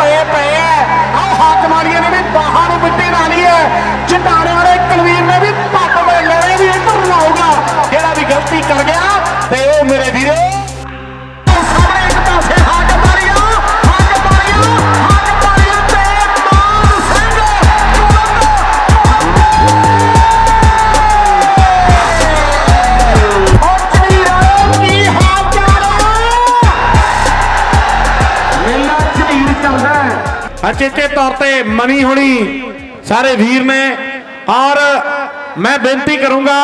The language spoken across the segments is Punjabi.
ਪਏ ਪਏ ਐ ਆਹ ਹਾਕਮ ਵਾਲੀਆਂ ਨੇ ਵੀ ਬਾਹਾਂ ਨੂੰ ਮਿੱਟੀ ਲਾ ਲਈ ਐ ਚਟਾਣੇ ਵਾਲੇ ਕਲਵੀਰ ਨੇ ਵੀ, ਪੱਟ ਵੇ ਲੈਣੇ ਵੀ ਇੱਧਰ ਨੂੰ ਆਊਗਾ ਜਿਹੜਾ ਵੀ ਗਲਤੀ ਕਰ ਗਿਆ, ਤੇ ਉਹ ਮੇਰੇ ਵੀਰੋ ਅਚੇਚੇ ਤੌਰ ਤੇ ਮਨੀ ਹੋਣੀ, ਸਾਰੇ ਵੀਰ ਨੇ, ਔਰ ਮੈਂ ਬੇਨਤੀ ਕਰੂੰਗਾ,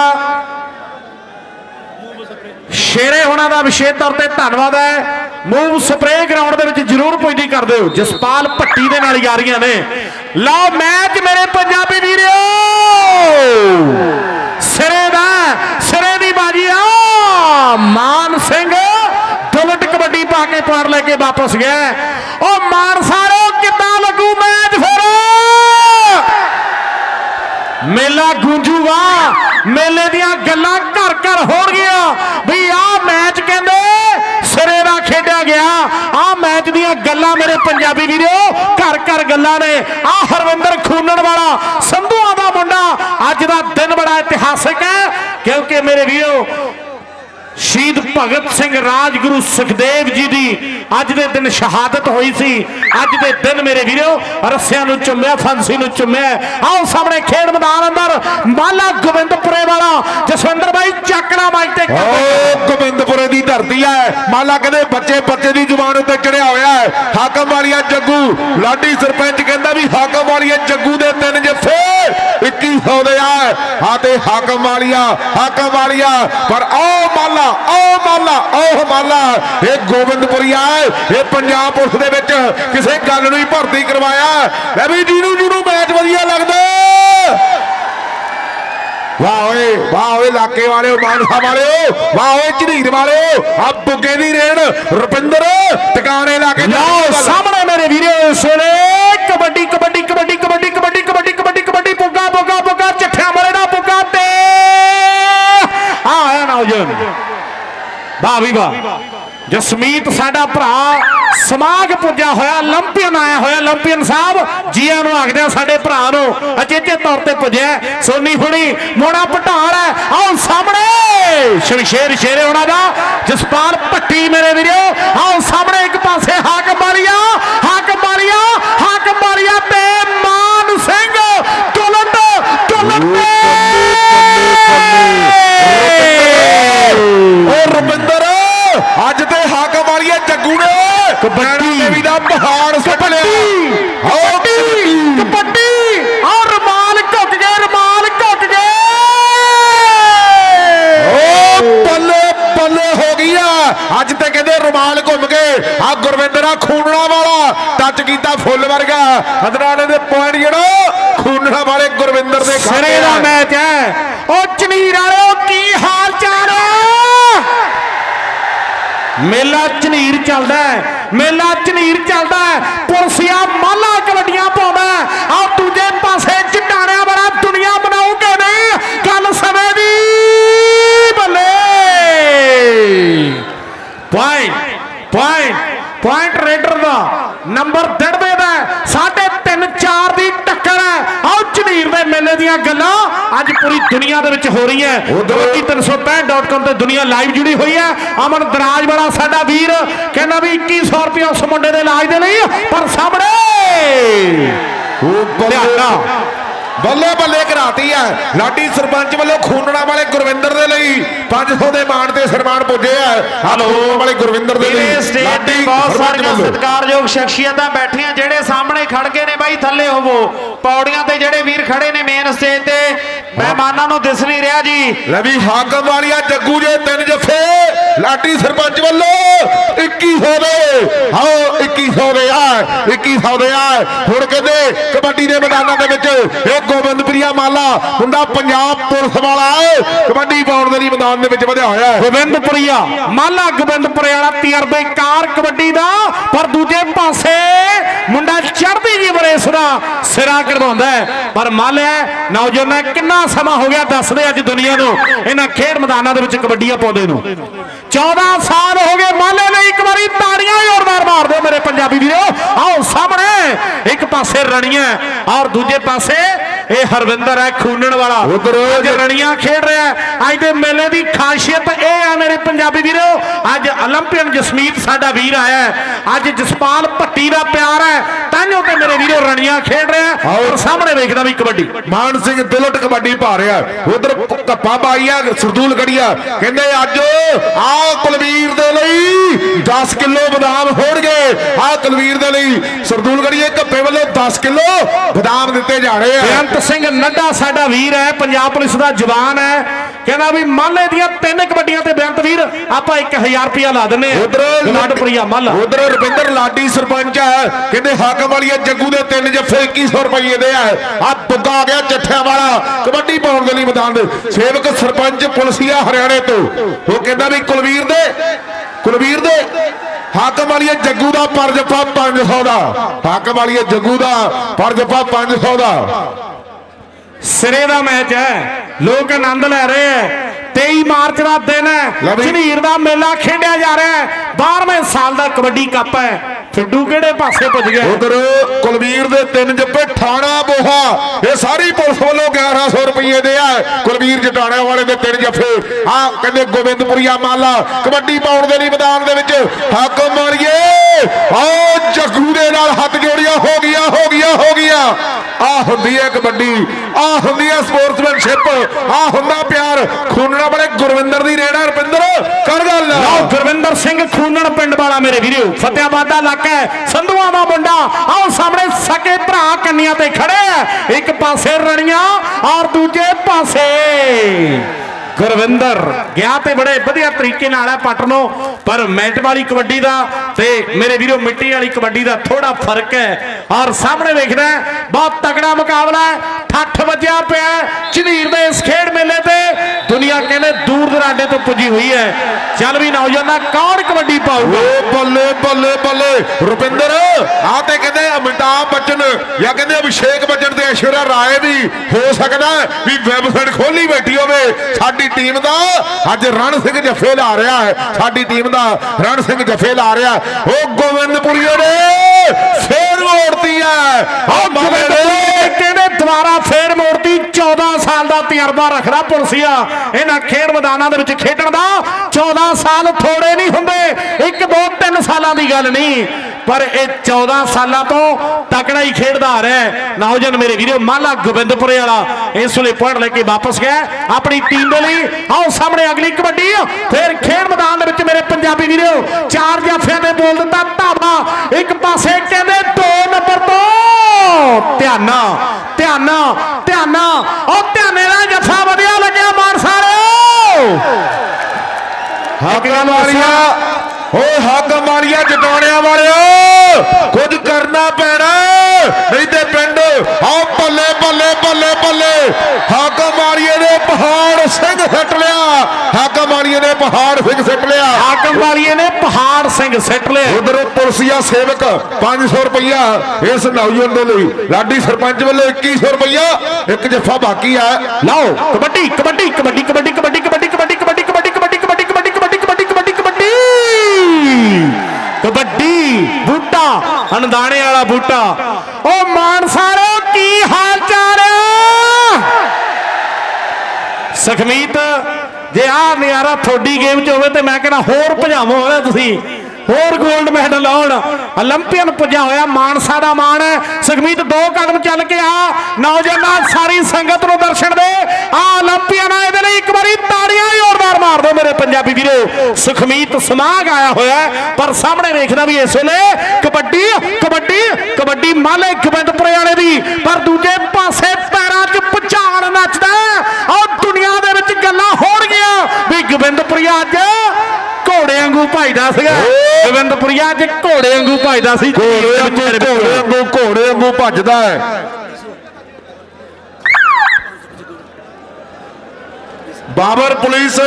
ਸ਼ੇਰੇ ਹੋਣਾ ਦਾ ਵਿਸ਼ੇਸ਼ ਤੌਰ ਤੇ ਧੰਨਵਾਦ ਹੈ। ਮੂਵ ਸਪਰੇਅ ਗਰਾਊਂਡ ਦੇ ਵਿੱਚ ਜ਼ਰੂਰ ਪੁੱਜਦੀ ਕਰ ਦਿਓ। ਜਸਪਾਲ ਭੱਟੀ ਦੇ ਨਾਲ ਯਾਰੀਆਂ ਨੇ। ਲਓ ਮੈਚ ਮੇਰੇ ਪੰਜਾਬੀ ਵੀਰੋ! ਸਿਰੇ ਦਾ, ਸਿਰੇ ਦੀ ਬਾਜੀ ਆ। ਮਾਨ ਸਿੰਘ ਦੁਲਟ ਕਬੱਡੀ ਪਾ ਕੇ ਪਾਰ ਲੈ ਕੇ ਵਾਪਸ ਗਿਆ। ਉਹ ਮਾਨ ਸਾਰੇ ਕਿੱਦਾਂ ਲੱਗੂ ਮੈਚ ਫਿਰ ਮੇਲਾ ਗੂੰਜੂਗਾ। ਮੇਲੇ ਦੀਆਂ ਗੱਲਾਂ ਘਰ ਘਰ ਹੋਣਗੀਆਂ। ਵੀ ਆਹ ਮੈਚ ਕਹਿੰਦੇ ਸਿਰੇ ਦਾ ਖੇਡਿਆ ਗਿਆ। ਆਹ ਮੈਚ ਦੀਆਂ ਗੱਲਾਂ ਮੇਰੇ ਪੰਜਾਬੀ ਵੀਰੋ, ਘਰ ਘਰ ਗੱਲਾਂ ਨੇ। ਆਹ ਹਰਵਿੰਦਰ ਖੂਨਣ ਵਾਲਾ, ਸੰਧੂਆਂ ਦਾ ਮੁੰਡਾ, ਅੱਜ ਦਾ ਦਿਨ ਬੜਾ ਇਤਿਹਾਸਿਕ ਹੈ, ਕਿਉਂਕਿ ਮੇਰੇ ਵੀਰੋ, ਸ਼ਹੀਦ ਭਗਤ ਸਿੰਘ ਰਾਜਗੁਰੂ ਸੁਖਦੇਵ ਜੀ ਦੀ ਅੱਜ ਦੇ ਦਿਨ ਸ਼ਹਾਦਤ ਹੋਈ ਸੀ। ਅੱਜ ਦੇ ਦਿਨ ਮੇਰੇ ਵੀਰੋ ਰੱਸਿਆਂ ਨੂੰ ਚੁੰਮਿਆ ਫਾਂਸੀ ਨੂੰ ਚੁੰਮਿਆ। ਆਓ ਸਾਹਮਣੇ ਖੇਡ ਮੈਦਾਨ ਅੰਦਰ ਮਾਲਾ ਗੋਬਿੰਦਪੁਰੇ ਵਾਲਾ ਜਸਵਿੰਦਰ ਬਾਈ ਚੱਕਣਾ ਮਾਈਕ ਤੇ ਓ ਗੋਬਿੰਦਪੁਰੇ ਦੀ ਧਰਤੀ ਹੈ। ਮਾਲਾ ਕਹਿੰਦੇ ਬੱਚੇ ਬੱਚੇ ਦੀ ਜ਼ੁਬਾਨ ਉੱਤੇ ਚੜਿਆ ਹੋਇਆ ਹੈ। ਹਾਕਮ ਵਾਲੀਆ ਜੱਗੂ ਲਾਡੀ ਸਰਪੰਚ ਕਹਿੰਦਾ ਵੀ ਹਾਕਮ ਵਾਲੀਆ ਜੱਗੂ ਦੇ ਤਿੰਨ ਜੱਫੇ 2100 ਦੇ ਆ। ਹਾਂ ਤੇ ਹਾਕਮ ਵਾਲੀਆ ਹਾਕਮ ਵਾਲੀਆ ਪਰ ਆਓ ਮਾਲਾ ਆਓ ਮਾਲਾ ਆਓ ਮਾਲਾ ਇਹ ਗੋਬਿੰਦਪੁਰੀਆ ਇਹ ਪੰਜਾਬ ਪੁਲਿਸ ਦੇ ਵਿੱਚ ਕਿਸੇ ਗੱਲ ਨੂੰ ਹੀ ਭਰਤੀ ਕਰਵਾਇਆ। ਲੈ ਵੀ ਜਿਹਨੂੰ ਜਿਹਨੂੰ ਮੈਚ ਵਧੀਆ ਲੱਗਦਾ। ਵਾਹ ਓਏ ਵਾਹ ਓਏ ਇਲਾਕੇ ਵਾਲਿਓ ਮਾਨਸਾ ਵਾਲਿਓ ਵਾਹ ਓਏ ਝਨੀਰ ਵਾਲਿਓ ਆ ਬੁੱਗੇ ਦੀ ਰੇਡ ਰੁਪਿੰਦਰ ਟਿਕਾਣੇ ਲਾ ਕੇ ਲਓ ਸਾਹਮਣੇ ਮੇਰੇ ਵੀਰੋ ਇਸ ਵੇਲੇ ਕਬੱਡੀ ਕਬੱਡੀ ਕਬੱਡੀ ਕਬੱਡੀ ਕਬੱਡੀ ਕਬੱਡੀ ਕਬੱਡੀ ਕਬੱਡੀ ਪੁੱਗਾ ਪੁੱਗਾ ਪੁੱਗਾ ਚੱਠਿਆਂ ਵਾਲੇ ਦਾ ਪੁੱਗਾ ਤੇ ਆ ਆਇਆ ਨੌਜਵਾਨ। ਵਾਹ ਵੀ ਵਾਹ। ਜਸਮੀਤ ਸਾਡਾ ਭਰਾ ਸਮਾਗ ਪੁੱਜਿਆ ਹੋਇਆ 올림픽ਨ ਆਇਆ ਹੋਇਆ 올림픽ਨ ਸਾਹਿਬ, ਜੀਆਂ ਨੂੰ ਆਖਦੇ ਆ ਸਾਡੇ ਭਰਾ ਨੂੰ, ਅਚੇਤੇ ਤੌਰ ਤੇ ਪੁੱਜਿਆ ਸੋਨੀ ਹੁਣੀ ਮੋਣਾ ਪਟਾਲ ਹੈ। ਆਓ ਸਾਹਮਣੇ ਸ਼ਮਸ਼ੇਰ ਸ਼ੇਰੇ ਉਹਨਾਂ ਦਾ, ਜਸਪਾਲ ਭੱਟੀ ਮੇਰੇ ਵੀਰੇ। ਕਬੱਡੀ। ਦੇਵੀ ਦਾ ਪਹਾੜ ਸੁੱਟ ਲਿਆ। ਆਓ ਕਬੱਡੀ। ਕਬੱਡੀ। ਔਰ ਰਮਾਲ ਘੁੱਟ ਗਏ ਰਮਾਲ ਘੁੱਟ ਗਏ ਓ ਬੱਲੇ ਬੱਲੇ ਹੋ ਗਈ ਆ। ਅੱਜ ਤੇ ਕਹਿੰਦੇ ਰੁਮਾਲ ਘੁੰਮ ਗਏ ਆ ਗੁਰਵਿੰਦਰਾ ਖੂਨਣਾ ਵਾਲਾ। ਟੱਚ ਕੀਤਾ ਫੁੱਲ ਵਰਗਾ। ਅਦਰਾਣੇ ਦੇ ਪੁਆਇੰਟ ਜਿਹੜਾ ਖੂਨਣਾ ਵਾਲੇ ਗੁਰਵਿੰਦਰ ਦੇ ਖਾਤੇ ਸਿਰੇ ਦਾ ਆ। ਮੈਚ ਹੈ। ਉਹ ਝਨੀਰ ਵਾਲਿਓ ਕੀ ਹਾਲ ਚਾਲ ਹੈ ਮੇਲਾ ਝਨੀਰ ਚੱਲਦਾ ਹੈ ਮੇਲਾ ਝਨੀਰ ਚੱਲਦਾ ਹੈ ਪੁਲਸੀਆ ਮਾਲਾ ਕਬੱਡੀਆਂ ਪਾਉਂਦਾ ਆ ਦੂਜੇ ਪਾਸੇ ਚਟਾਣਿਆਂ ਵਾਲਾ ਦੁਨੀਆ ਬਣਾਉਗੇ ਨਹੀਂ ਗੱਲ ਸਮੇਂ ਦੀ ਬੱਲੇ ਪੁਆਇੰਟ ਪੁਆਇੰਟ ਪੁਆਇੰਟ ਰੇਡਰ ਦਾ ਨੰਬਰ ਦੜਵੇ ਦਾ ਹੈ। ਸਾਢੇ 3 4 ਦੀ ਟੱਕਰ ਹੈ ਆਓ ਝਨੀਰ ਦੇ ਮੇਲੇ ਦੀਆਂ ਗੱਲਾਂ ਅੱਜ ਪੂਰੀ ਦੁਨੀਆ ਦੇ ਵਿੱਚ ਹੋ ਰਹੀਆਂ ਕਬੱਡੀ365.com ਤੇ ਦੁਨੀਆ ਲਾਈਵ ਜੁੜੀ ਹੋਈ ਹੈ। ਅਮਨ ਦਰਾਜ ਵਾਲਾ ਸਾਡਾ ਵੀਰ ਕਹਿੰਦਾ ਵੀ 2100 ਰੁਪਏ ਉਸ ਮੁੰਡੇ ਦੇ ਇਲਾਜ ਦੇ ਲਈ ਪਰ ਸਾਹਮਣੇ ਉਹ ਬੱਲੇ ਲਿਆਂਦਾ। ਬੱਲੇ ਬੱਲੇ ਕਰਾਤੀ ਆ। ਲਾਡੀ ਸਰਪੰਚ ਵੱਲੋਂ ਖੂਨਣਾ ਵਾਲੇ ਗੁਰਵਿੰਦਰ ਦੇ ਲਈ 500 ਦੇ ਮਾਣ ਤੇ ਸਨਮਾਨ ਪੁੱਜੇ ਆ। ਹਲੋ ਵਾਲੇ ਗੁਰਵਿੰਦਰ ਦੇ ਲਈ। ਸਟੇਜ ਤੇ ਬਹੁਤ ਸਾਰੀਆਂ। ਸਤਿਕਾਰਯੋਗ ਸ਼ਖਸੀਅਤਾਂ ਬੈਠੀਆਂ ਜਿਹੜੇ ਸਾਹਮਣੇ ਖੜ ਗਏ ਨੇ ਬਾਈ ਥੱਲੇ ਹੋਵੋ। ਪੌੜੀਆਂ ਤੇ ਜਿਹੜੇ ਵੀਰ ਖੜੇ ਨੇ ਮੇਨ ਸਟੇਜ ਤੇ ਮਹਿਮਾਨਾਂ ਨੂੰ ਦਿਸ ਨਹੀਂ ਰਿਹਾ ਜੀ। ਲੈ ਵੀ ਹਾਕਮ ਵਾਲੀਆ ਜੱਗੂ ਜੇ ਤਿੰਨ ਜੱਫੇ। ਲਾਡੀ ਸਰਪੰਚ ਵੱਲੋਂ 2100 ਦੇ। ਆਓ 2100 ਦੇ। 2100 ਦੇ ਆ ਹੁਣ ਕਹਿੰਦੇ ਕਬੱਡੀ ਦੇ ਮੈਦਾਨਾਂ ਦੇ ਵਿੱਚ ਇਹ ਗੋਬਿੰਦਪੁਰੀਆ ਮਾਲਾ ਮੁੰਡਾ ਪੰਜਾਬ ਪੁਲਿਸ ਵਾਲਾ ਕਬੱਡੀ ਪਾਉਣ ਦੇ ਲਈ ਮੈਦਾਨ ਦੇ ਵਿੱਚ ਵਧਿਆ ਹੋਇਆ ਹੈ। ਗੋਬਿੰਦਪੁਰੀਆ ਮਾਲਾ ਗੋਬਿੰਦਪੁਰੇ ਵਾਲਾ ਤਜਰਬੇਕਾਰ ਕਬੱਡੀ ਦਾ, ਪਰ ਦੂਜੇ ਪਾਸੇ ਮੁੰਡਾ ਚੜ੍ਹਦੀ ਜੀ ਬਰੇਸ ਦਾ ਸਿਰਾ ਕਰਵਾਉਂਦਾ ਪਰ ਮਾਲਿਆ ਨੌਜਵਾਨਾਂ ਕਿੰਨਾ ਸਮਾਂ ਹੋ ਗਿਆ ਦੱਸਦੇ ਅੱਜ ਦੁਨੀਆ ਨੂੰ। ਇਹਨਾਂ ਖੇਡ ਮੈਦਾਨਾਂ ਦੇ ਵਿੱਚ ਕਬੱਡੀਆਂ ਪਾਉਂਦੇ ਨੂੰ। 14 ਸਾਲ ਹੋ ਗਏ ਮਾਲੇ ਨੇ ਇੱਕ ਵਾਰੀ ਤਾੜੀਆਂ ਜ਼ੋਰਦਾਰ ਮਾਰਦੇ ਮੇਰੇ ਪੰਜਾਬੀ ਵੀਰੋ। ਆਓ ਸਾਹਮਣੇ। ਇੱਕ ਪਾਸੇ ਰਣੀਆਂ ਔਰ ਦੂਜੇ ਪਾਸੇ ਇਹ ਹਰਵਿੰਦਰ ਹੈ ਖੂਨਣ ਵਾਲਾ। ਅੱਜ ਰਣੀਆਂ ਖੇਡ ਰਿਹਾ ਅੱਜ ਦੇ ਮੇਲੇ ਦੀ ਖਾਸੀਅਤ ਇਹ ਆ ਮੇਰੇ ਪੰਜਾਬੀ ਵੀਰੋ ਅੱਜ 올림픽ਨ ਜਸਮੀਤ ਸਾਡਾ ਵੀਰ ਆਇਆ ਅੱਜ ਜਸਪਾਲ ਭੱਟੀ ਦਾ ਪਿਆਰ ਹੈ। ਤਾਂਿਓ ਤੇ ਮੇਰੇ ਵੀਰੋ ਰਣੀਆਂ ਖੇਡ ਰਿਹਾ ਔਰ ਸਾਹਮਣੇ ਵੇਖਦਾ ਵੀ ਕਬੱਡੀ। ਮਾਨ ਸਿੰਘ ਦਿਲੋਟ ਕਬੱਡੀ ਪਾ ਰਿਹਾ ਉਧਰ ਕੱਪਾ ਬਾਈਆ ਸਰਦੂਲ ਗੜੀਆ। ਕਹਿੰਦੇ ਅੱਜ ਆ ਕੁਲਵੀਰ ਦੇ ਲਈ 10 ਕਿਲੋ ਬਦਾਮ ਹੋਣਗੇ। ਆ ਕੁਲਵੀਰ ਦੇ ਲਈ ਸਰਦੂਲ ਗੜੀਏ ਧੱਪੇ ਵੱਲੋਂ 10 ਕਿਲੋ ਬਦਾਮ ਦਿੱਤੇ ਜਾਣੇ ਆ। ਬੇਅੰਤ ਸਿੰਘ ਨੱਡਾ ਸਾਡਾ ਵੀਰ ਹੈ ਪੰਜਾਬ ਪੁਲਿਸ ਦਾ ਜਵਾਨ ਹੈ। ਕਹਿੰਦਾ ਵੀ ਮਾਲੇ ਦੀਆਂ ਤਿੰਨ ਕਬੱਡੀਆਂ ਤੇ ਬੇਅੰਤ ਵੀਰ ਆਪਾਂ 1000 ਰੁਪਇਆ ਲਾ ਦਿੰਨੇ ਆ ਉਧਰ ਲਾਡਪੁਰੀਆ ਮੱਲ। ਉਧਰ ਰਵਿੰਦਰ ਲਾਡੀ ਸਰਪੰਚ ਹੈ ਕਹਿੰਦੇ ਹਾਕਮ ਵਾਲੀਏ ਜੱਗੂ ਦੇ ਤਿੰਨ ਜੱਫੇ 2100 ਰੁਪਏ ਦੇ ਆ। ਆ ਬੁੱਗਾ ਆ ਗਿਆ ਚੱਠਿਆਂ ਵਾਲਾ ਕਬੱਡੀ ਪਾਉਣ ਦੇ ਲਈ ਮੈਦਾਨ ਦੇ। ਸੇਵਕ ਸਰਪੰਚ ਪੁਲਸੀਆ ਹਰਿਆਣੇ ਤੋਂ। ਉਹ ਕਹਿੰਦਾ ਵੀ ਕੁਲਵੀਰ ਦੇ ਕੁਲਵੀਰ ਦੇ ਹਾਕਮ ਵਾਲੀਏ ਜੱਗੂ ਦਾ ਪਰ ਜੱਫਾ 500 ਦਾ। ਹਾਕਮ ਵਾਲੀਏ ਜੱਗੂ ਦਾ ਪਰ ਜੱਫਾ 500 ਦਾ। ਸਿਰੇ ਦਾ ਮੈਚ ਹੈ। ਲੋਕ ਆਨੰਦ ਲੈ ਰਹੇ ਹੈ। 23 ਮਾਰਚ ਦਾ ਦਿਨ ਹੈ। ਝਨੀਰ ਦਾ ਮੇਲਾ ਖੇਡਿਆ ਜਾ ਰਿਹਾ ਹੈ। 12ਵੇਂ ਸਾਲ ਦਾ ਕਬੱਡੀ ਕੱਪ ਹੈ। ਫਿੱਡੂ ਕਿਹੜੇ ਪਾਸੇ ਪੁੱਜ ਗਿਆ? ਉਧਰ ਕੁਲਵੀਰ ਦੇ ਤਿੰਨ ਜੱਫੇ ਠਾਣਾ ਬੋਹਾ। ਇਹ ਸਾਰੀ ਪੁਲਿਸ ਵੱਲੋਂ 1100 ਰੁਪਏ ਦੇ ਆ। ਕੁਲਵੀਰ ਜਟਾਣਾ ਵਾਲੇ ਦੇ ਤਿੰਨ ਜੱਫੇ। ਆ ਕਹਿੰਦੇ ਗੋਬਿੰਦਪੁਰੀਆ ਮਾਲਾ। ਕਬੱਡੀ ਪਾਉਣ ਦੇ ਲਈ ਮੈਦਾਨ ਦੇ ਵਿੱਚ ਹੱਕ ਮਾਰੀਏ। ਆਓ ਜੱਗੂ ਦੇ ਨਾਲ ਹੱਥ ਜੋੜੀਆਂ ਹੋ ਗਿਆ ਹੋ ਗਿਆ ਹੋ ਗਿਆ ਆ ਹੁੰਦੀ ਹੈ ਕਬੱਡੀ। ਆ ਹੁੰਦੀ ਹੈ ਸਪੋਰਟਸਮੈਨਸ਼ਿਪ। ਆ ਹੁੰਦਾ ਪਿਆਰ। ਖੂਨਣਾ ਬੜੇ ਗੁਰਵਿੰਦਰ ਦੀ ਰੇੜਾ ਰੁਪਿੰਦਰ। ਕਰ ਗੱਲ। ਲਓ ਗੁਰਵਿੰਦਰ ਸਿੰਘ ਮੇਰੇ ਵੀਰੋ। ਫਤਿਆਬਾਦ ਦਾ ਇਲਾਕਾ ਹੈ। ਸੰਧੂਆਂ ਦਾ ਮੁੰਡਾ। ਆਓ ਸਾਹਮਣੇ ਸਕੇ ਭਰਾ ਕੰਨੀਆਂ ਤੇ ਖੜੇ ਹੈ। ਇੱਕ ਪਾਸੇ ਰਣੀਆਂ ਔਰ ਦੂਜੇ ਪਾਸੇ। ਗੁਰਵਿੰਦਰ ਗਿਆ ਤੇ ਬੜੇ ਵਧੀਆ ਤਰੀਕੇ ਨਾਲ ਹੈ ਪੱਟ ਪਰ ਮੈਟ ਵਾਲੀ ਕਬੱਡੀ ਦਾ ਤੇ ਮੇਰੇ ਵੀਰੋ ਮਿੱਟੀ ਵਾਲੀ ਕਬੱਡੀ ਦਾ ਥੋੜਾ ਫ਼ਰਕ ਹੈ। ਔਰ ਸਾਹਮਣੇ ਵੇਖਦਾ ਬਹੁਤ ਤਗੜਾ ਮੁਕਾਬਲਾ ਹੈ, ਠੱਠ ਵੱਜਿਆ ਪਿਆ ਝਨੀਰ ਦੇ ਇਸ ਖੇਡ ਮੇਲੇ ਤੇ ਦੁਨੀਆ ਕਹਿੰਦੇ ਦੂਰ ਦਰਾਡੇ ਤੋਂ ਪੁੱਜੀ ਹੋਈ ਹੈ। ਚੱਲ ਵੀ ਨੌਜਵਾਨਾਂ, ਕੌਣ ਕਬੱਡੀ ਪਾਊਗਾ? ਓ ਬੱਲੇ ਬੱਲੇ ਬੱਲੇ, ਰੁਪਿੰਦਰ ਆ ਤੇ ਕਹਿੰਦੇ ਅਮਿਤਾਭ ਬੱਚਨ, ਜਾਂ ਕਹਿੰਦੇ ਅਭਿਸ਼ੇਕ ਬੱਚਨ ਤੇ ਐਸ਼ਵਰਿਆ ਰਾਏ ਵੀ ਹੋ ਸਕਦਾ ਵੀ ਵੈਬਸਾਈਟ ਖੋਲੀ ਬੈਠੀ ਹੋਵੇ, ਸਾਡੀ ਟੀਮ ਦਾ ਅੱਜ ਰਣ ਸਿੰਘ ਜੱਫੇ ਲਾ ਰਿਹਾ ਹੈ। ਸਾਡੀ ਟੀਮ ਦਾ ਰਣ ਸਿੰਘ ਜੱਫੇ ਲਾ ਰਿਹਾ ਉਹ ਗੋਬਿੰਦਪੁਰੀਏ ਨੇ ਫੇਰ ਮੋੜਤੀ ਹੈ। ਮਗਰ ਇਹ ਕਹਿੰਦੇ ਦੁਬਾਰਾ ਫੇਰ ਮੋੜਤੀ? 14 ਸਾਲ ਦਾ ਤਜਰਬਾ ਰੱਖਦਾ ਪੁਲਸੀਆ। ਇਹਨਾਂ ਖੇਡ ਮੈਦਾਨਾਂ ਦੇ ਵਿੱਚ ਖੇਡਣ ਦਾ 14 ਸਾਲ ਥੋੜੇ ਨਹੀਂ ਹੁੰਦੇ। ਇੱਕ ਦੋ ਤਿੰਨ ਸਾਲਾਂ ਦੀ ਗੱਲ ਨਹੀਂ। ਪਰ ਇਹ 14 ਸਾਲਾਂ ਤੋਂ ਤਕੜਾ ਹੀ ਖੇਡਦਾ ਆ ਰਿਹਾ ਹੈ। ਨੌਜਵਾਨ ਮੇਰੇ ਵੀਰੋ ਮਾਲਾ ਗੋਬਿੰਦਪੁਰੇ ਵਾਲਾ ਇਸ ਵੇਲੇ ਪੁਆਇੰਟ ਲੈ ਕੇ ਵਾਪਸ ਗਿਆ ਆਪਣੀ ਟੀਮ ਦੇ ਲਈ ਆਓ ਸਾਹਮਣੇ ਅਗਲੀ ਕਬੱਡੀ। ਫਿਰ ਖੇਡ ਮੈਦਾਨ ਦੇ ਵਿੱਚ ਮੇਰੇ ਪੰਜਾਬੀ ਵੀਰੋ ਚਾਰ ਜਾਫਿਆਂ ਦੇ ਬੋਲ ਦਿੱਤਾ ਧਾਵਾ ਇੱਕ ਪਾਸੇ ਕਹਿੰਦੇ 2 ਨੰਬਰ ਤੋਂ ਧਿਆਨਾ ਧਿਆਨਾ ਧਿਆਨਾ। ਉਹ ਧਿਆਨੇ ਦਾ ਜੱਫਾ ਵਧੀਆ ਲੱਗਿਆ ਮਾਨ ਸਾਰਿਓ ਹੱਕ ਮਾਰੀਆ। ਓਏ ਹੱਕ ਮਾਰੀਆ ਜਟਾਣਿਆਂ ਵਾਲਿਓ ਕੁਝ ਕਰਨਾ ਪੈਣਾ। ਨਹੀਂ ਤੇ ਪਿੰਡ ਆਓ ਬੱਲੇ ਬੱਲੇ ਬੱਲੇ ਬੱਲੇ ਹੱਕ ਮਾਰੀਏ ਨੇ ਪਹਾੜ ਸਿੰਘ ਸੱਟ ਲਿਆ। ਹੱਕ ਮਾਰੀਏ ਨੇ ਪਹਾੜ ਸਿੰਘ ਸੱਟ ਲਿਆ। ਹਾਕਮ ਵਾਲੀਏ ਨੇ ਪਹਾੜ ਸਿੰਘ ਸਿੱਟ ਲਿਆ। ਉਧਰ ਪੁਲਸੀਆ ਸੇਵਕ 500 ਰੁਪਇਆ ਇਸ ਨੌਜਵਾਨ ਦੇ ਲਈ। ਲਾਡੀ ਸਰਪੰਚ ਵੱਲੋਂ 2100 ਰੁਪਇਆ ਇੱਕ ਜੱਫਾ ਬਾਕੀ ਹੈ ਲਓ ਕਬੱਡੀ ਕਬੱਡੀ ਕਬੱਡੀ ਕਬੱਡੀ ਕਬੱਡੀ ਕਬੱਡੀ ਬੂਟਾ ਅਨਦਾਣੇ ਵਾਲਾ ਬੂਟਾ। ਉਹ ਮਾਨਸਾਰੋ ਕੀ ਹਾਲ ਚਾਲ ਸਖਮੀਤ, ਜੇ ਆ ਨਿਆਰਾ ਥੋੜੀ ਗੇਮ ਚ ਹੋਵੇ ਤੇ ਮੈਂ ਕਹਿੰਦਾ ਹੋਰ ਭਜਾਵੋ ਹੋਵੇ ਤੁਸੀਂ? ਹੋਰ 골ਡ ਮੈਡਲ ਆਉਣ। ਓਲੰਪੀਅਨ ਪੁੱਜਿਆ ਹੋਇਆ ਮਾਨਸਾ ਦਾ ਮਾਣ ਹੈ। ਸੁਖਮੀਤ, ਦੋ ਕਦਮ ਚੱਲ ਕੇ ਆ। ਨੌਜਵਾਨਾਂ ਸਾਰੀ ਸੰਗਤ ਨੂੰ ਦਰਸ਼ਨ ਦੇ। ਆ 올림픽ਨ ਆ, ਇਹਦੇ ਲਈ ਇੱਕ ਵਾਰੀ ਤਾੜੀਆਂ ਜ਼ੋਰਦਾਰ ਮਾਰ ਦਿਓ ਮੇਰੇ ਪੰਜਾਬੀ ਵੀਰੋ। ਸੁਖਮੀਤ ਸਮਾਗ ਆਇਆ ਹੋਇਆ ਪਰ ਸਾਹਮਣੇ ਵੇਖਦਾ ਵੀ ਇਸ ਵੇਲੇ ਕਬੱਡੀ ਕਬੱਡੀ ਕਬੱਡੀ ਮਾਲੇ ਗਵਿੰਦਪੁਰੇ ਵਾਲੇ ਦੀ। ਪਰ ਦੂਜੇ ਪਾਸੇ ਪੈਰਾਂ 'ਚ ਪਛਾਣ ਨੱਚਦਾ ਔਰ ਦੁਨੀਆ ਦੇ ਵਿੱਚ ਗੱਲਾਂ ਹੋਣਗੀਆਂ ਵੀ ਗਵਿੰਦਪੁਰੀਆ ਅੱਜ ਵਾਂਗੂ ਭਜਦਾ ਸੀਗਾ। ਗੋਬਿੰਦਪੁਰੀਆ ਅੱਜ ਘੋੜੇ ਵਾਂਗੂ ਭਜਦਾ ਸੀ। ਘੋੜੇ ਘੋੜੇ ਵਾਂਗੂ ਘੋੜੇ ਵਾਂਗੂ ਭੱਜਦਾ ਹੈ। ਬਾਬਰ ਪੁਲਿਸ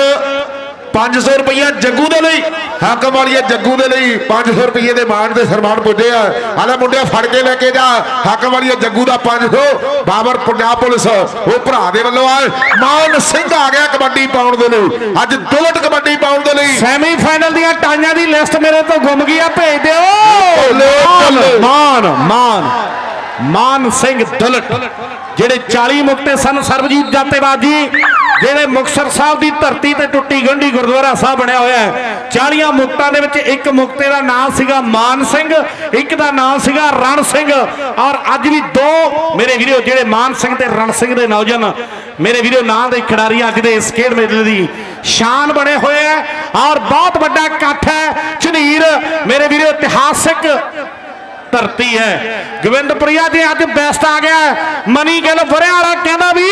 500 ਰੁਪਇਆ ਜੱਗੂ ਦੇ ਲਈ ਹਾਕਮ ਵਾਲੀਆ ਜੱਗੂ ਦੇ ਲਈ 500 ਰੁਪਏ ਦੇ ਮਾਣ ਤੇ ਸਨਮਾਨ ਪੁੱਜੇ ਆ। ਆਲੇ ਮੁੰਡਿਆ ਫੜ ਕੇ ਲੈ ਕੇ ਜਾ ਹਾਕਮ ਵਾਲੀਆ ਜੱਗੂ ਦਾ 500 ਬਾਬਰ ਪੰਜਾਬ ਪੁਲਿਸ ਉਹ ਭਰਾ ਦੇ ਵੱਲੋਂ ਆ। ਮਾਨ ਸਿੰਘ ਆ ਗਿਆ ਕਬੱਡੀ ਪਾਉਣ ਦੇ ਲਈ ਅੱਜ ਦੁਲਟ ਕਬੱਡੀ ਪਾਉਣ ਦੇ ਲਈ। ਸੈਮੀਫਾਈਨਲ ਦੀਆਂ ਟਾਈਆਂ ਦੀ ਲਿਸਟ ਮੇਰੇ ਤੋਂ ਗੁੰਮ ਗਈ ਆ ਭੇਜ ਦਿਓ। ਮਾਨ ਮਾਨ ਮਾਨ ਸਿੰਘ ਦੁਲਟ ਜਿਹੜੇ 40 ਮੁਕਤੇ ਸਨ ਸਰਬਜੀਤ ਜਾਤੇਵਾਦ ਜੀ ਜਿਹੜੇ ਮੁਕਤਸਰ ਸਾਹਿਬ ਦੀ ਧਰਤੀ ਤੇ ਟੁੱਟੀ ਗੰਢੀ ਗੁਰਦੁਆਰਾ ਸਾਹਿਬ ਬਣਿਆ ਹੋਇਆ ਹੈ 40 ਮੁਕਤਾਂ ਦੇ ਵਿੱਚ ਇੱਕ ਮੁਕਤੇ ਦਾ ਨਾਮ ਸੀਗਾ ਮਾਨ ਸਿੰਘ, ਇੱਕ ਦਾ ਨਾਮ ਸੀਗਾ ਰਣ ਸਿੰਘ। ਔਰ ਅੱਜ ਵੀ ਦੋ ਮੇਰੇ ਵੀਰੋ, ਜਿਹੜੇ ਮਾਨ ਸਿੰਘ ਤੇ ਰਣ ਸਿੰਘ ਦੇ ਨੌਜਵਾਨ, ਮੇਰੇ ਵੀਰੋ, ਨਾਂ ਦੇ ਖਿਡਾਰੀ ਅੱਜ ਦੇ ਇਸ ਖੇਡ ਮੇਲੇ ਦੀ ਸ਼ਾਨ ਬਣੇ ਹੋਏ ਹੈ। ਔਰ ਬਹੁਤ ਵੱਡਾ ਇਕੱਠ ਹੈ। ਝਨੀਰ, ਮੇਰੇ ਵੀਰੋ, ਇਤਿਹਾਸਿਕ ਧਰਤੀ ਹੈ। ਗੋਬਿੰਦਪੁਰੀਆ ਜੀ ਅੱਜ ਬੈਸਟ ਆ ਗਿਆ। ਮਨੀ ਗਿੱਲ ਵਾਲਾ ਕਹਿੰਦਾ ਵੀ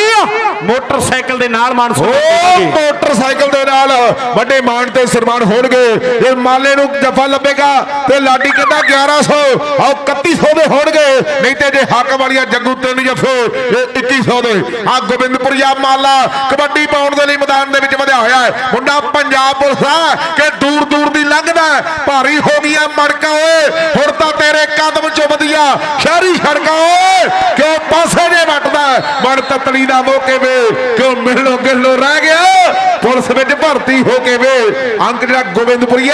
ਮੋਟਰਸਾਈਕਲ ਦੇ ਨਾਲ ਉਹ ਮੋਟਰਸਾਈਕਲ ਦੇ ਨਾਲ ਵੱਡੇ ਮਾਣ ਤੇ ਸਨਮਾਨ ਹੋਣਗੇ। ਇਹ ਮਾਲੇ ਨੂੰ ਜਫਾ ਲੱਭੇਗਾ ਤੇ ਲਾਡੀ ਕਹਿੰਦਾ 1100 ਆਓ 3100 ਦੇ ਹੋਣਗੇ। ਨਹੀਂ ਤੇ ਜੇ ਹੱਕ ਵਾਲੀਆ ਜੱਗੂ ਤਿੰਨ ਜਫੇ ਇਹ 2100 ਦੇ। ਆ ਗੋਬਿੰਦਪੁਰੀਆ ਮਾਲਾ ਕਬੱਡੀ ਪਾਉਣ ਦੇ ਲਈ ਮੈਦਾਨ ਦੇ ਵਿੱਚ ਵਧਿਆ ਹੋਇਆ ਹੈ। ਮੁੰਡਾ ਪੰਜਾਬ ਪੁਲਿਸ ਆ ਕਿ ਦੂਰ ਦੂਰ ਦੀ ਲੰਘਦਾ। ਭਾਰੀ ਹੋ ਗਈਆਂ ਮੜਕਾਂ ਓਏ। ਹੁਣ ਤਾਂ ਤੇਰੇ ਕਦਮ ਚੁੱਭਦੀਆਂ ਸ਼ਹਿਰੀ ਸੜਕਾਂ ਕਿਉਂ ਪਾਸੇ ਨੇ ਵੱਟਦਾ? ਮਨ ਤਤਲੀ ਦਾ ਮੌਕੇ ਵੇ, ਕਿਉਂ ਮਿਲੋ ਗਿਲੋ ਰਹਿ ਗਿਆ? ਪੁਲਿਸ ਵਿੱਚ ਭਰਤੀ ਹੋ ਕੇ ਵੇ। ਅੰਕ ਜਿਹੜਾ ਗੋਬਿੰਦਪੁਰੀਏ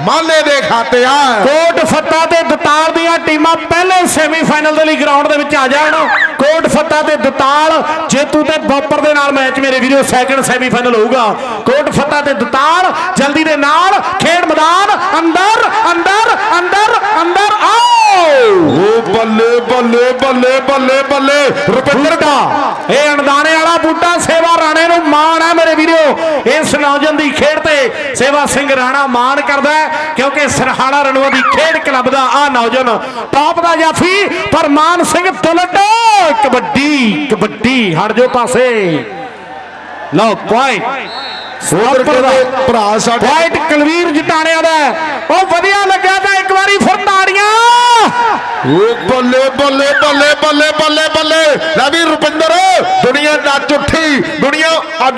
ਮਾਲੇ ਦੇ ਖਾਤੇ ਆ। ਕੋਟ ਫੱਤਾ ਤੇ ਦਤਾਲ ਦੀਆਂ ਟੀਮਾਂ ਪਹਿਲੇ ਸੈਮੀਫਾਈਨਲ ਦੇ ਲਈ ਗਰਾਊਂਡ ਦੇ ਵਿੱਚ ਆ ਜਾਣ। ਕੋਟ ਫੱਤਾ ਤੇ ਦਤਾਲ ਜੇਤੂ ਤੇ ਬੋਪਰ ਦੇ ਨਾਲ ਮੈਚ ਮੇਰੇ ਵੀਰੋ ਸੈਕੰਡ ਸੈਮੀਫਾਈਨਲ ਹੋਊਗਾ। ਕੋਟ ਫੱਤਾ ਤੇ ਦਤਾਲ ਜਲਦੀ ਦੇ ਨਾਲ ਖੇਡ ਮੈਦਾਨ ਅੰਦਰ ਅੰਦਰ ਅੰਦਰ ਅੰਦਰ ਆਓ! ਓ ਬੱਲੇ ਬੱਲੇ ਬੱਲੇ ਬੱਲੇ ਬੱਲੇ ਰੁਪਿੰਦਰ ਬੂਟਾ। ਇਹ ਅਣਦਾਣੇ ਵਾਲਾ ਬੂਟਾ ਸੇਵਾ ਰਾਣੇ ਨੂੰ ਮਾਣ ਹੈ ਮੇਰੇ ਵੀਰੋ। ਇਸ ਨੌਜਵਾਨ ਦੀ ਖੇਡ ਸੇਵਾ ਸਿੰਘ ਰਾਣਾ ਮਾਣ ਕਰਦਾ ਕਿਉਂਕਿ ਸਰਹਾਣਾ ਰਣਵਾ ਦੀ ਖੇਡ ਕਲੱਬ ਦਾ ਆ ਨੌਜਵਾਨ ਟੌਪ ਦਾ ਜਾਫੀ ਪਰ ਮਾਨ ਸਿੰਘ ਦੁਲਟ ਕਬੱਡੀ ਕਬੱਡੀ ਹਟ ਜੋ ਪਾਸੇ। ਲਓ ਪੁਆਇੰਟ ਉਧਰ ਕਹਿੰਦੇ ਭਰਾ ਸਾਡੇ। ਪੁਆਇੰਟ ਕੁਲਵੀਰ ਜਟਾਣਿਆਂ ਦਾ। ਉਹ ਵਧੀਆ ਲੱਗਾ ਤਾਂ ਇੱਕ ਵਾਰੀ ਫਿਰ ਤਾੜੀਆਂ। ਬੱਲੇ ਬੱਲੇ ਬੱਲੇ ਬੱਲੇ ਬੱਲੇ ਲੈ ਵੀ ਰੁਪਿੰਦਰ ਦੁਨੀਆ ਨੱਚ ਉੱਠੀ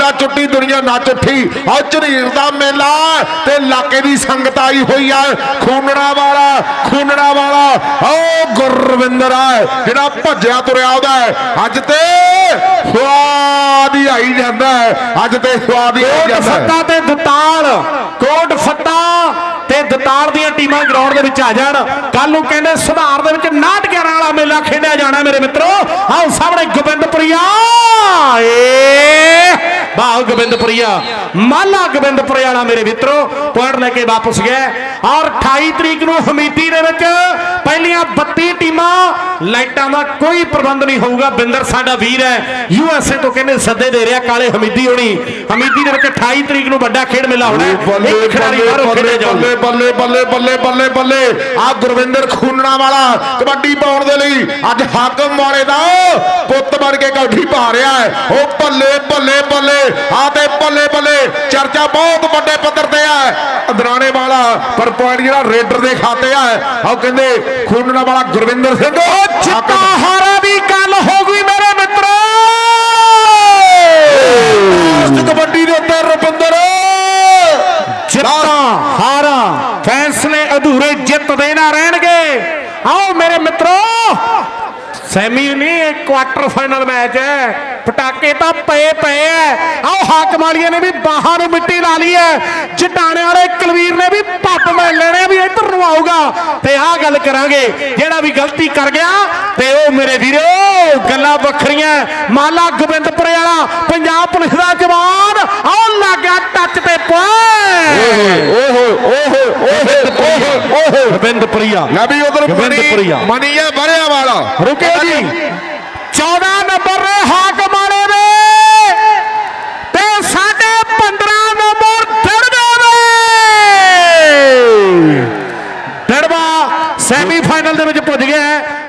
ਆਡਾ ਚੁੱਟੀ ਦੁਨੀਆ ਨੱਚ ਉੱਠੀ ਆ ਝਰੀਰ ਦਾ ਮੇਲਾ ਤੇ ਇਲਾਕੇ ਦੀ ਸੰਗਤ ਆਈ ਹੋਈ ਆ ਖੂਨੜਾ ਵਾਲਾ ਖੂਨੜਾ ਵਾਲਾ ਓ ਗੁਰਵਿੰਦਰ ਆ ਜਿਹੜਾ ਭੱਜਿਆ ਤੁਰਿਆ ਹੈ। ਅੱਜ ਤੇ ਸਵਾਦ ਹੀ ਆਈ ਜਾਂਦਾ। ਅੱਜ ਤੇ ਸਵਾਦ ਹੀ ਆਈ ਜਾਂਦਾ। ਫੱਤਾ ਤੇ ਦਤਾਲ ਕੋਟ ਫੱਤਾ ਤੇ ਦਤਾਲ ਦੀਆਂ ਟੀਮਾਂ ਗਰਾਊਂਡ ਦੇ ਵਿੱਚ ਆ ਜਾਣ ਕੱਲ ਨੂੰ ਕਹਿੰਦੇ ਸੁਧਾਰ ਦੇ ਵਿੱਚ 911 ਵਾਲਾ ਮੇਲਾ ਖੇਡਿਆ ਜਾਣਾ ਮੇਰੇ ਮਿੱਤਰੋ ਆਓ ਸਾਹਮਣੇ ਗੋਬਿੰਦਪੁਰੀਆ ਏ ਬਾਹ ਗੋਬਿੰਦਪੁਰੀਆ ਮਾਲਾ ਗੋਬਿੰਦਪੁਰੀਆ ਵਾਲਾ ਮੇਰੇ ਮਿੱਤਰੋ ਪੁਆਇੰਟ ਲੈ ਕੇ ਵਾਪਸ ਗਿਆ ਔਰ 28 ਤਰੀਕ ਨੂੰ ਹਮੀਦੀ ਦੇ ਵਿੱਚ ਪਹਿਲੀਆਂ 32 ਟੀਮਾਂ ਲਾਈਟਾਂ ਦਾ ਕੋਈ ਪ੍ਰਬੰਧ ਨਹੀਂ ਹੋਊਗਾ। ਬਿੰਦਰ ਸਾਡਾ ਵੀਰ ਹੈ ਯੂ ਐਸ ਏ ਤੋਂ ਕਹਿੰਦੇ ਸੱਦੇ ਦੇ ਰਿਹਾ ਕਾਲੇ ਹਮੀਦੀ ਹੋਣੀ। ਹਮੀਦੀ ਦੇ ਵਿੱਚ 28 ਤਰੀਕ ਨੂੰ ਵੱਡਾ ਖੇਡ ਮੇਲਾ ਹੋਣਾ ਇੱਕ ਖਿਡਾਰੀ ਬਾਹਰੋਂ ਖੇਡਿਆ ਜਾਊਗਾ। ਬੱਲੇ ਬੱਲੇ ਬੱਲੇ ਬੱਲੇ ਬੱਲੇ ਆ ਗੁਰਵਿੰਦਰ ਖੂਨਣਾ ਵਾਲਾ ਕਬੱਡੀ ਪਾਉਣ ਦੇ ਲਈ ਅੱਜ ਹਾਕਮ ਵਾਲੇ ਦਾ ਪੁੱਤ ਬਣ ਕੇ ਕੌਠੀ ਪਾ ਰਿਹਾ ਹੈ। ਉਹ ਬੱਲੇ ਬੱਲੇ ਬੱਲੇ। ਆ ਤੇ ਬੱਲੇ ਬੱਲੇ ਚਰਚਾ ਬਹੁਤ ਵੱਡੇ ਪੱਧਰ ਤੇ ਆ। ਅਦਰਾਣੇ ਵਾਲਾ ਪਰ ਪੁਆਇੰਟ ਜਿਹੜਾ ਰੇਡਰ ਦੇ ਖਾਤੇ ਆ ਆਹ ਕਹਿੰਦੇ ਖੂਨਣਾ ਵਾਲਾ ਗੁਰਵਿੰਦਰ ਸਿੰਘ। ਚਿੱਟਾ ਹਾਕਮ ਹਾਰਾ ਦੀ ਗੱਲ ਹੋ ਗਈ ਮੇਰੇ ਮਿੱਤਰੋ। ਲਾਸਟ ਕਬੱਡੀ ਦੇ ਉੱਤੇ ਰੁਪਿੰਦਰ। ਜਿੱਤਾਂ ਹਾਰਾਂ ਫੈਸਲੇ ਅਧੂਰੇ ਜਿੱਤ ਦੇ ਨਾ ਰਹਿਣਗੇ। ਆਓ ਮੇਰੇ ਮਿੱਤਰੋ ਸੈਮੀ ਕੁਆਟਰ ਫਾਈਨਲ ਮੈਚ ਹੈ। ਪਟਾਕੇ ਤਾਂ ਪਏ ਪਏ ਐ ਆਓ ਹਾਕਮ ਵਾਲੀਆਂ ਨੇ ਵੀ ਬਾਹਾਂ ਨੂੰ ਮਿੱਟੀ ਲਾ ਲਈ ਐ ਜਟਾਣੇ ਵਾਲੇ ਕੁਲਵੀਰ ਨੇ ਵੀ ਪੱਪ ਮੈਂ ਲੈਣੇ ਵੀ ਇੱਧਰ ਨੂੰ ਆਊਗਾ। ਤੇ ਆਹ ਗੱਲ ਕਰਾਂਗੇ। ਜਿਹੜਾ ਵੀ ਗਲਤੀ ਕਰ ਗਿਆ ਤੇ ਉਹ ਮੇਰੇ ਵੀਰੋ ਗੱਲਾਂ ਵੱਖਰੀਆਂ ਮਾਲਾ ਗੋਬਿੰਦਪੁਰੇ ਵਾਲਾ ਪੰਜਾਬ ਪੁਲਿਸ ਦਾ ਜਵਾਨ ਆਹ ਲੱਗਾ ਟੱਚ ਤੇ ਪੁਆਇੰਟ ਓਹੋ ਓਹੋ ਓਹੋ ਓਹੋ ਓਹੋ। ਗੋਬਿੰਦਪੁਰੀਆ ਲੈ ਵੀ ਉਧਰ ਮਣੀ ਗੋਬਿੰਦਪੁਰੀਆ। ਮਣੀ ਆ ਬੜਿਆ ਵਾਲਾ ਰੁਕੇ ਜੀ। 14 ਨੰਬਰ ਨੇ ਹਾਕ ਵਾਲੇ ਦੇ ਤੇ ਸਾਡੇ 15 ਨੰਬਰ ਦੜਵੇ ਦੇ ਦੜਵਾ ਸੈਮੀਫਾਈਨਲ ਦੇ ਵਿੱਚ ਪੁੱਜ ਗਿਆ ਹੈ।